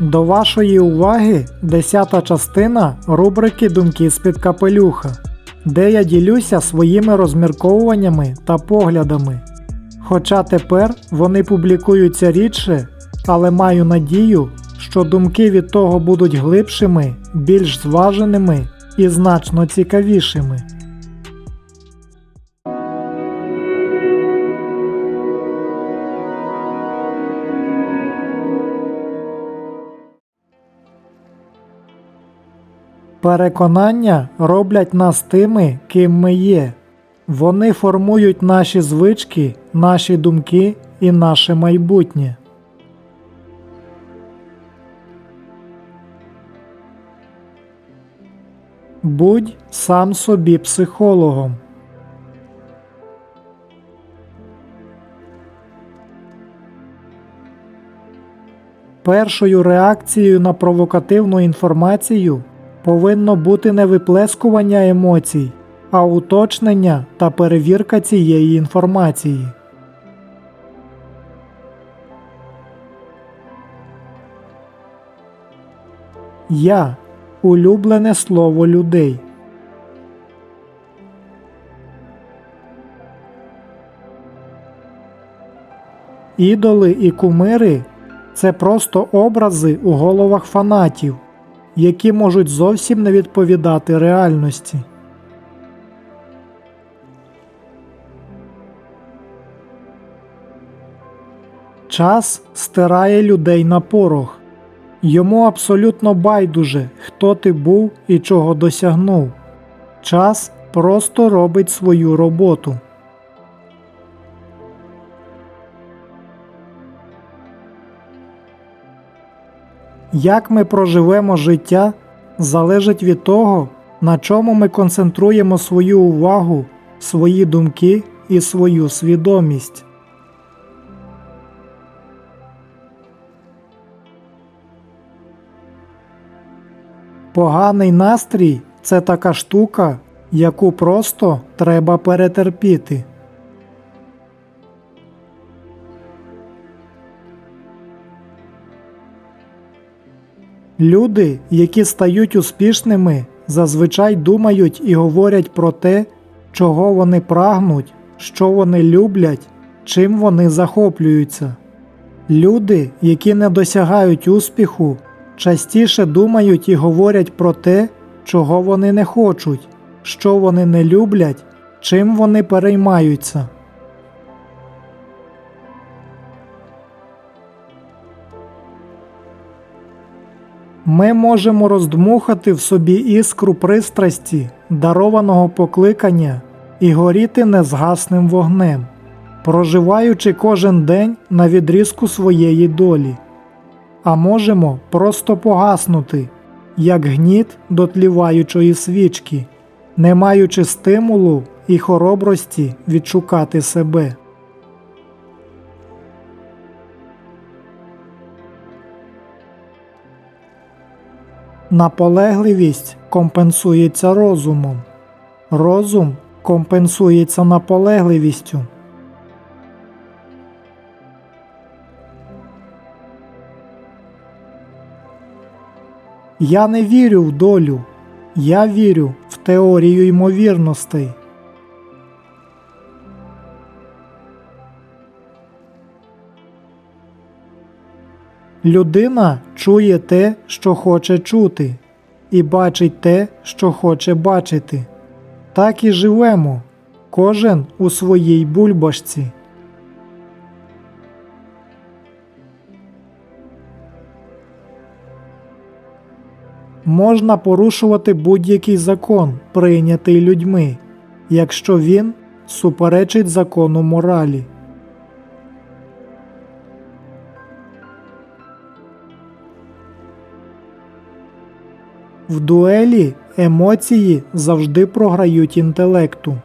До вашої уваги десята частина рубрики Думки з-під капелюха, де я ділюся своїми розмірковуваннями та поглядами. Хоча тепер вони публікуються рідше, але маю надію, що думки від того будуть глибшими, більш зваженими і значно цікавішими. Переконання роблять нас тими, ким ми є. Вони формують наші звички, наші думки і наше майбутнє. Будь сам собі психологом. Першою реакцією на провокативну інформацію повинно бути не виплескування емоцій, а уточнення та перевірка цієї інформації. Я улюблене слово людей. Ідоли і кумири це просто образи у головах фанатів, які можуть зовсім не відповідати реальності. Час стирає людей на порох. Йому абсолютно байдуже, хто ти був і чого досягнув. Час просто робить свою роботу. Як ми проживемо життя, залежить від того, на чому ми концентруємо свою увагу, свої думки і свою свідомість. Поганий настрій це така штука, яку просто треба перетерпіти. Люди, які стають успішними, зазвичай думають і говорять про те, чого вони прагнуть, що вони люблять, чим вони захоплюються. Люди, які не досягають успіху, частіше думають і говорять про те, чого вони не хочуть, що вони не люблять, чим вони переймаються. Ми можемо роздмухати в собі іскру пристрасті, дарованого покликання і горіти незгасним вогнем, проживаючи кожен день на відрізку своєї долі, а можемо просто погаснути, як гніт дотліваючої свічки, не маючи стимулу і хоробрості відшукати себе. Наполегливість компенсується розумом. Розум компенсується наполегливістю. Я не вірю в долю. Я вірю в теорію ймовірностей. Людина чує те, що хоче чути, і бачить те, що хоче бачити. Так і живемо, кожен у своїй бульбашці. Можна порушувати будь-який закон, прийнятий людьми, якщо він суперечить закону моралі. В дуелі емоції завжди програють інтелекту.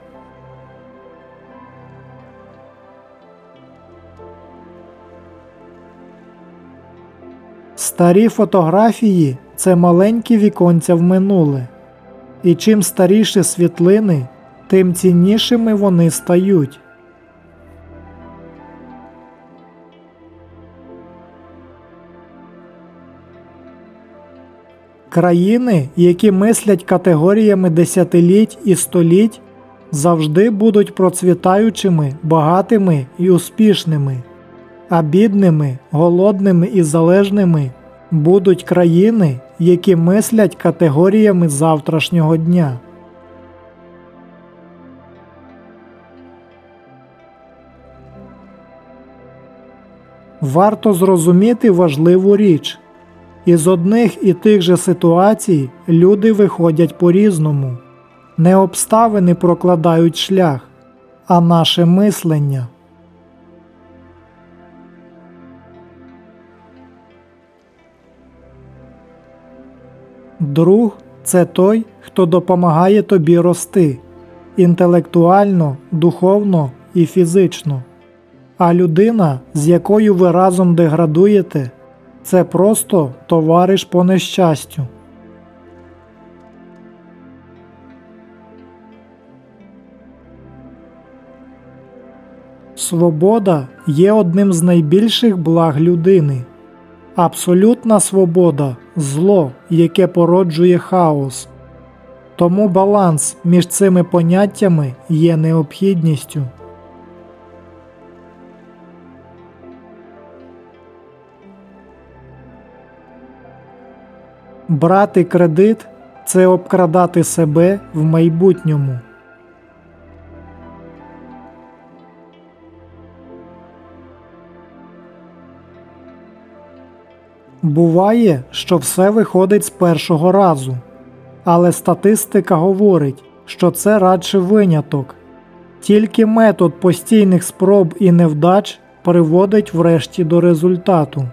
Старі фотографії це маленькі віконця в минуле, і чим старіші світлини, тим ціннішими вони стають. Країни, які мислять категоріями десятиліть і століть, завжди будуть процвітаючими, багатими і успішними, а бідними, голодними і залежними будуть країни, які мислять категоріями завтрашнього дня. Варто зрозуміти важливу річ. Із одних і тих же ситуацій люди виходять по-різному. Не обставини прокладають шлях, а наше мислення. Друг це той, хто допомагає тобі рости інтелектуально, духовно і фізично. А людина, з якою ви разом деградуєте, це просто товариш по нещастю. Свобода є одним з найбільших благ людини. Абсолютна свобода зло, яке породжує хаос. Тому баланс між цими поняттями є необхідністю. Брати кредит це обкрадати себе в майбутньому. Буває, що все виходить з першого разу, але статистика говорить, що це радше виняток. Тільки метод постійних спроб і невдач приводить врешті до результату.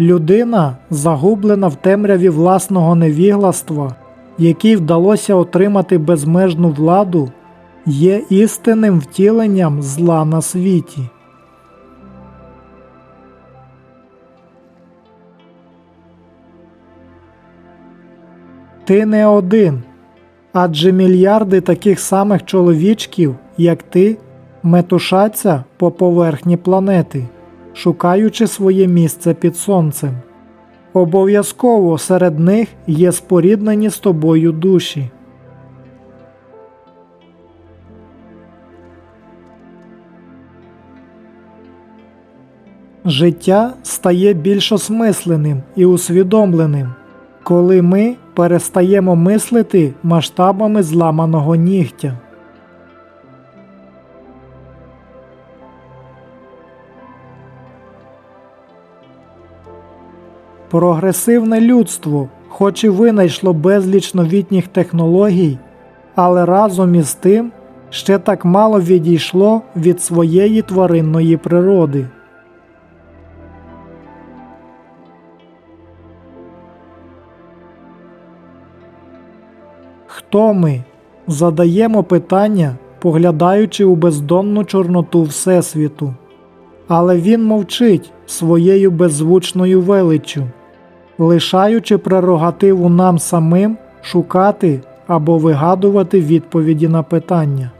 Людина, загублена в темряві власного невігластва, якій вдалося отримати безмежну владу, є істинним втіленням зла на світі. Ти не один, адже мільярди таких самих чоловічків, як ти, метушаться по поверхні планети, шукаючи своє місце під сонцем. Обов'язково серед них є споріднені з тобою душі. Життя стає більш осмисленим і усвідомленим, коли ми перестаємо мислити масштабами зламаного нігтя. Прогресивне людство, хоч і винайшло безліч новітніх технологій, але разом із тим ще так мало відійшло від своєї тваринної природи. Хто ми? Задаємо питання, поглядаючи у бездонну чорноту Всесвіту. Але він мовчить своєю беззвучною величчю, лишаючи прерогативу нам самим шукати або вигадувати відповіді на питання.